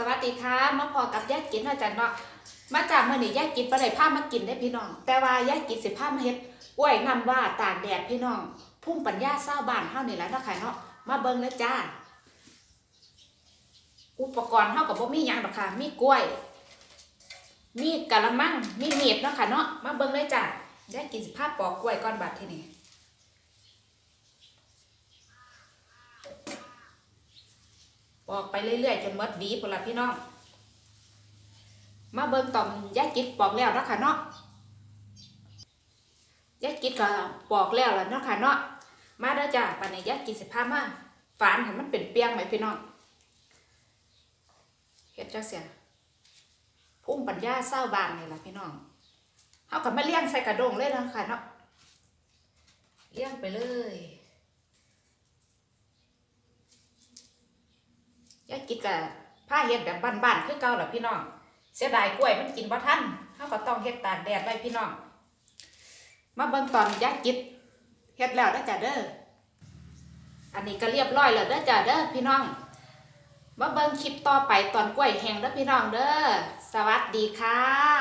สวัสดีค่ะมาพอกับยายกินเนาะจันเนาะมาจากเมื่อนี้ยายกินบ่ได้ามากินได้พี่น้อง แต่ว่ายายกินสิพามาเฮ็ดกล้วยน้ำว่าตากแดดพี่น้อง พุ่มปัญญาเศร้าบ้านเฮานี่แหละเนาะค่ะเนาะมาเบิ่งเลยจ้า อุปกรณ์เฮาก็บ่มีหยังดอกค่ะ มีกล้วย มีกะละมังมีเมีดเนาะค่ะเนาะมาเบิ่งเลยจ้ายายกินสิพาปอกกล้วยก่อนบัดทีนี้ ปอกไปเรื่อยๆจนหมดหวีพุ่นละพี่น้อง มาเบิ่งต่อมยายกิดปอกแล้วนะค่ะเนาะยายกิดก็ปอกแล้วล่ะเนาะค่ะเนาะ มาเด้อจ้าปานนี้ยายกิดสิพามาฝานให้มันเป็นเปียงไหมพี่น้องเฮ็ดจังเสียพุ่มปัญญาเศร้าบานนี่ล่ะพี่น้องเฮาก็มาเลี้ยงใส่กระดงเลยนะค่ะเนาะเลี้ยงไปเลย ยายกินกับผ้าเฮ็ดแบบบ้านๆคือเก่าแหละพี่น้องเสียดายกล้วยมันกินบ่ทันเขาก็ต้องเฮ็ดตากแดดไว้พี่น้องมาเบิ่งตอนยายกิดเฮ็ดแล้วเด้จ้ะเด้ออันนี้ก็เรียบร้อยแล้วเด้อจ้ะเด้อพี่น้องมาเบิ่งคลิปต่อไปตอนกล้วยแห้งเด้อพี่น้องเด้อสวัสดีค่ะ